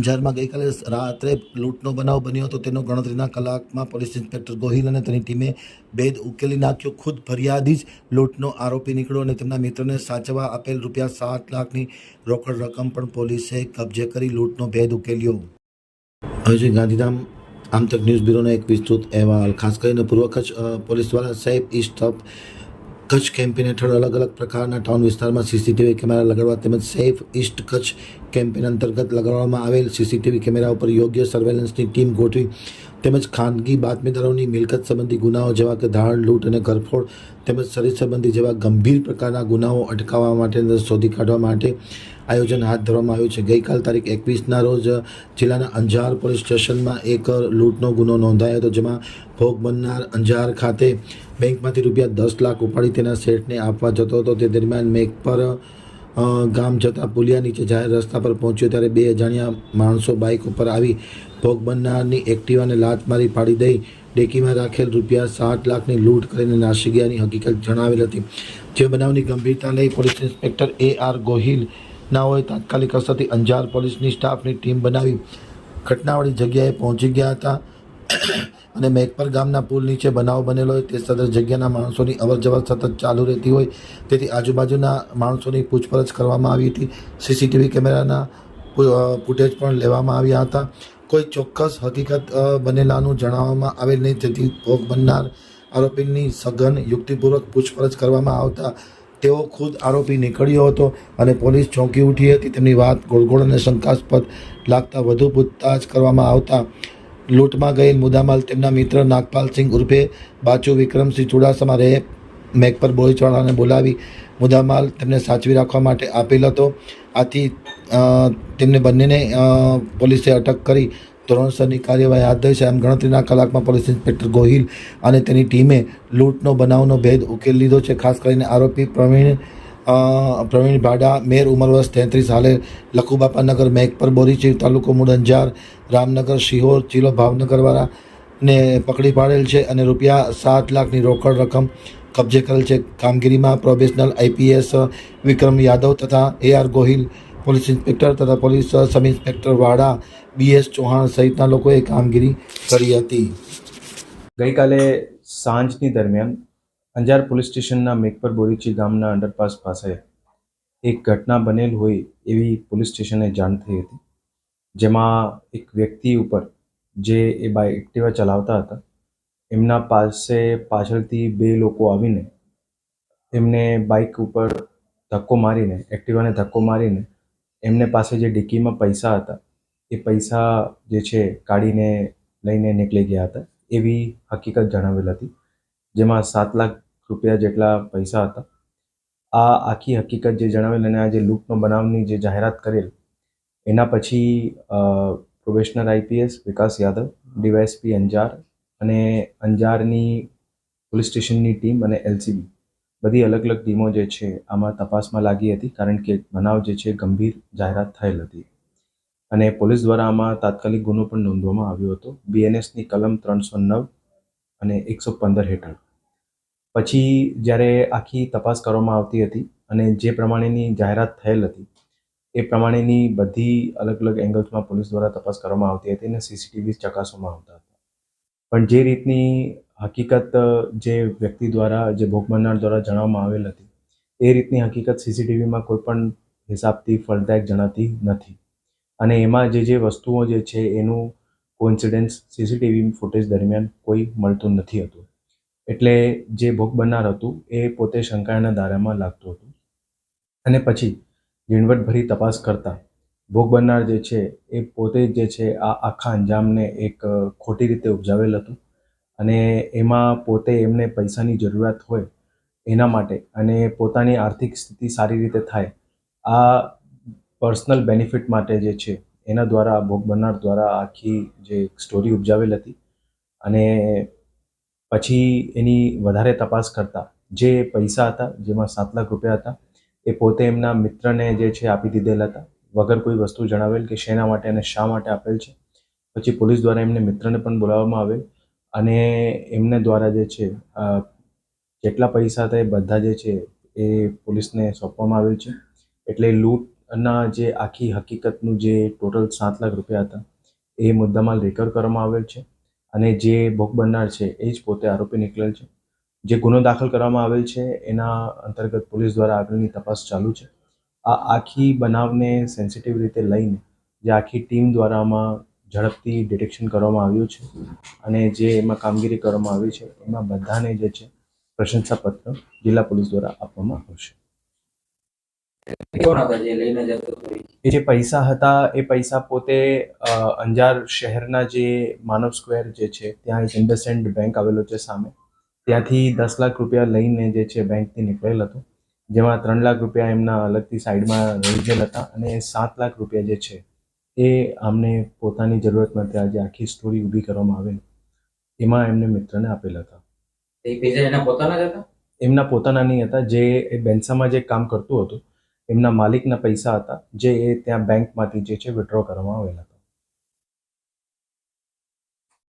અંજારમાં ગઈકાલે રાત્રે લૂંટનો બનાવ બન્યો હતો. તેનો ગણતરીના કલાકમાં પોલીસ ઇન્સ્પેક્ટર ગોહિલ અને તેની ટીમે ભેદ ઉકેલી નાખ્યો. ખુદ ફરિયાદી જ લૂંટનો આરોપી નીકળ્યો અને તેમના મિત્રને સાચવા આપેલ રૂપિયા સાત લાખની રોકડ રકમ પણ પોલીસે કબજે કરી લૂંટનો ભેદ ઉકેલ્યો. હવે છે ગાંધીધામ આમતક ન્યૂઝ બ્યુરોનો એક વિસ્તૃત અહેવાલ. ખાસ કરીને પૂર્વ કચ્છ પોલીસ દ્વારા સાહેબ ઇસ્ટ ઓફ કચ્છ કેમ્પેન હેઠળ અલગ અલગ પ્રકારના ટાઉન વિસ્તારમાં સીસીટીવી કેમેરા લગાડવા તેમજ સેફ ઇસ્ટ કચ્છ કેમ્પેન અંતર્ગત લગાડવામાં આવેલ સીસીટીવી કેમેરા ઉપર યોગ્ય સર્વેલન્સની ટીમ ગોઠવી તેમજ ખાનગી બાતમીદારોની મિલકત સંબંધી ગુનાઓ જેવા કે ધાડ, લૂંટ અને ઘરફોડ તેમજ શરીર સંબંધી જેવા ગંભીર પ્રકારના ગુનાઓ અટકાવવા માટે શોધી કાઢવા માટે આયોજન હાથ ધરવામાં આવ્યું છે. ગઈકાલ તારીખ એકવીસના રોજ જિલ્લાના અંજાર પોલીસ સ્ટેશનમાં એક લૂંટનો ગુનો નોંધાયો હતો, જેમાં ભોગ બનનાર અંજાર ખાતે બેંકમાંથી રૂપિયા દસ લાખ ઉપાડી તેના શેઠને આપવા જતો હતો. તે દરમિયાન મેઘ પર ગામ જતા પુલિયા નીચે જાહેર રસ્તા પર પહોંચ્યો ત્યારે બે અજાણ્યા માણસો બાઇક ઉપર આવી ભોગ બનનારની એક્ટિવાને લાત મારી પાડી દઈ ડેકીમાં રાખેલ રૂપિયા સાત લાખની લૂંટ કરીને નાસી ગયાની હકીકત જણાવેલ હતી. જે બનાવની ગંભીરતા લઈ police inspector A R Gohil નાઓએ તાત્કાલિક અસરથી અંજાર પોલીસની સ્ટાફની ટીમ બનાવી ઘટનાવાળી જગ્યાએ પહોંચી ગયા હતા. અને મેઘપર ગામના પુલ નીચે બનાવ બનેલો હોય, તે સદર જગ્યાના માણસોની અવરજવર સતત ચાલુ રહેતી હોય. તેથી આજુબાજુના માણસોની પૂછપરછ કરવામાં આવી હતી. સીસીટીવી કેમેરાના ફૂટેજ પણ લેવામાં આવ્યા હતા. કોઈ ચોક્કસ હકીકત બનેલાનું જણાવવામાં આવેલ નહીં. તેથી ભોગ બનનાર આરોપીની સઘન યુક્તિપૂર્વક પૂછપરછ કરવામાં આવતા તેઓ ખુદ આરોપી નીકળ્યો હતો અને પોલીસ ચોંકી ઉઠી હતી. તેમની વાત ગોળગોળ અને શંકાસ્પદ લાગતા વધુ પૂછતાછ કરવામાં આવતા લૂંટમાં ગયેલ મુદ્દામાલ તેમના મિત્ર નાગપાલસિંહ ઉર્ફે બાચુ વિક્રમસિંહ ચુડાસમા રહે. મેક પર બોળીચવાળાને બોલાવી મુદ્દામાલ તેમને સાચવી રાખવા માટે આપેલ હતો. આથી તેમને બંનેને પોલીસે અટક કરી ધોરણસરની કાર્યવાહી હાથ ધરી છે. આમ ગણતરીના કલાકમાં પોલીસ ઇન્સ્પેક્ટર ગોહિલ અને તેની ટીમે લૂંટનો બનાવનો ભેદ ઉકેલી લીધો છે. ખાસ કરીને આરોપી પ્રવીણ પ્રવીણ ભાડા, મેર ઉંમર વર્ષ તેત્રીસ હાલે લખુબાપાનગર મેઘપર બોરીચી તાલુકો મૂળ અંજાર રામનગર, શિહોર જિલ્લો ભાવનગરવાળા ને પકડી પાડેલ છે અને રૂપિયા સાત લાખની રોકડ રકમ કબજે કરેલ છે. કામગીરીમાં પ્રોબેશનલ આઈપીએસ વિક્રમ યાદવ તથા A R Gohil, police inspector તથા police sub inspector Vada BS Chauhan સહિતના લોકોએ કામગીરી કરી હતી. ગઈકાલે સાંજની દરમિયાન અંજાર પોલીસ સ્ટેશનના મેઘપર બોરીચી ગામના અંડરપાસ પાસે એક ઘટના બનેલ હોય એવી પોલીસ સ્ટેશને જાણ થઈ હતી, જેમાં એક વ્યક્તિ ઉપર, જે એ બાય એક્ટિવા ચલાવતા હતા, એમના પાસે પાછળથી બે લોકો આવીને એમને બાઇક ઉપર ધક્કો મારીને, એક્ટિવાને ધક્કો મારીને એમને પાસે જે ડિક્કીમાં પૈસા હતા, એ પૈસા જે છે કાઢીને લઈને નીકળી ગયા હતા, એવી હકીકત જણાવેલ હતી. જેમાં સાત લાખ રૂપિયા જેટલા પૈસા હતા. આ આખી હકીકત જે જણાવેલ અને આ જે લૂંટનો બનાવની જે જાહેરાત કરેલ, એના પછી probationer IPS Vikas Yadav, DYSP Anjar અને અંજારની પોલીસ સ્ટેશનની ટીમ અને એલસીબી. બધી અલગ અલગ ટીમો જે છે, આમાં તપાસમાં લાગી હતી, કારણ કે બનાવ જે છે, ગંભીર જાહેરાત થયેલ હતી. અને પોલીસ દ્વારા આમાં તાત્કાલિક ગુનો પણ નોંધવામાં આવ્યો હતો. બીએનએસની કલમ ત્રણસો નવ અને એકસો પંદર હેઠળ. પછી જ્યારે આખી તપાસ કરવામાં આવતી હતી અને જે પ્રમાણેની જાહેરાત થયેલ હતી, એ પ્રમાણેની બધી અલગ અલગ એંગલ્સમાં પોલીસ દ્વારા તપાસ કરવામાં આવતી હતી અને સીસીટીવી ચકાસવામાં આવતા હતા. પણ જે રીતની હકીકત, જે વ્યક્તિ દ્વારા, જે ભોગ બનનાર દ્વારા જણાવવામાં આવેલ હતી, એ રીતની હકીકત સીસીટીવીમાં કોઈ પણ હિસાબથી ફળદાયક જણાતી નથી. અને એમાં જે જે વસ્તુઓ જે છે, એનું કોઇન્સિડન્સ સીસીટીવી ફૂટેજ દરમિયાન કોઈ મળતું નથી હતું. એટલે જે ભોગ બનનાર હતું એ પોતે શંકાના દાયરામાં લાગતું હતું. અને પછી ઝીણવટભરી તપાસ કરતાં ભોગ બનનાર જે છે એ પોતે જે છે આ આખા અંજામને એક ખોટી રીતે ઉપજાવેલ હતું. અને એમાં પોતે એમને પૈસાની જરૂરિયાત હોય એના માટે અને પોતાની આર્થિક સ્થિતિ સારી રીતે થાય આ પર્સનલ બેનિફિટ માટે જે છે એના દ્વારા ભોગ બનનાર દ્વારા આખી જે સ્ટોરી ઉપજાવેલ હતી અને પછી એની વધારે તપાસ કરતા જે પૈસા હતા, જેમાં સાત લાખ રૂપિયા હતા, એ પોતે એમના મિત્રને જે છે આપી દીધેલા હતા. વગર કોઈ વસ્તુ જણાવેલ કે શેના માટે અને શા માટે આપેલ છે. પછી પોલીસ દ્વારા એમને મિત્રને પણ બોલાવવામાં આવેલ અને એમને દ્વારા જે છે જેટલા પૈસા હતા એ બધા જે છે એ પોલીસને સોંપવામાં આવેલ છે. એટલે લૂંટ ના, જે આખી હકીકતનું જે ટોટલ સાત લાખ રૂપિયા હતા, એ મુદ્દામાં રેકર કરવામાં આવેલ છે અને જે ભોગ બનનાર છે, એ જ પોતે આરોપી નીકળેલ છે. જે ગુનો દાખલ કરવામાં આવેલ છે, એના અંતર્ગત પોલીસ દ્વારા આગળની તપાસ ચાલુ છે. આ આખી બનાવને સેન્સિટિવ રીતે લઈને જે આખી ટીમ દ્વારા આમાં ઝડપથી ડિટેક્શન કરવામાં આવ્યું છે અને જે એમાં કામગીરી કરવામાં આવી છે, એમાં બધાને જે છે, પ્રશંસાપત્ર જિલ્લા પોલીસ દ્વારા આપવામાં આવશે કોણ હતા જે લઈને જતો હતો એ? જે પૈસા હતા એ પૈસા પોતે અંજાર શહેરના જે માનવ સ્ક્વેર જે છે ત્યાં એક ઇન્ડસેન્ડ બેંક આવેલો છે સામે. ત્યાંથી દસ લાખ રૂપિયા લઈને જે છે બેંકથી નીકળેલ હતો જેમાં ત્રણ લાખ રૂપિયા એમના અલગથી સાઈડમાં રહી ગયેલ હતા અને સાત લાખ રૂપિયા જે છે એ આમને પોતાની જરૂરત માટે આજે આખી સ્ટોરી ઊભી કરવામાં આવે એમાં એમને મિત્રને આપેલા હતા. એના પોતાના જ હતા? એમના પોતાના નહીં હતા જે બેન્સામાં જે કામ કરતું હતું એમના માલિકના પૈસા હતા જે એ ત્યાં બેંકમાંથી જે છે વિડ્રો કરવામાં આવેલા.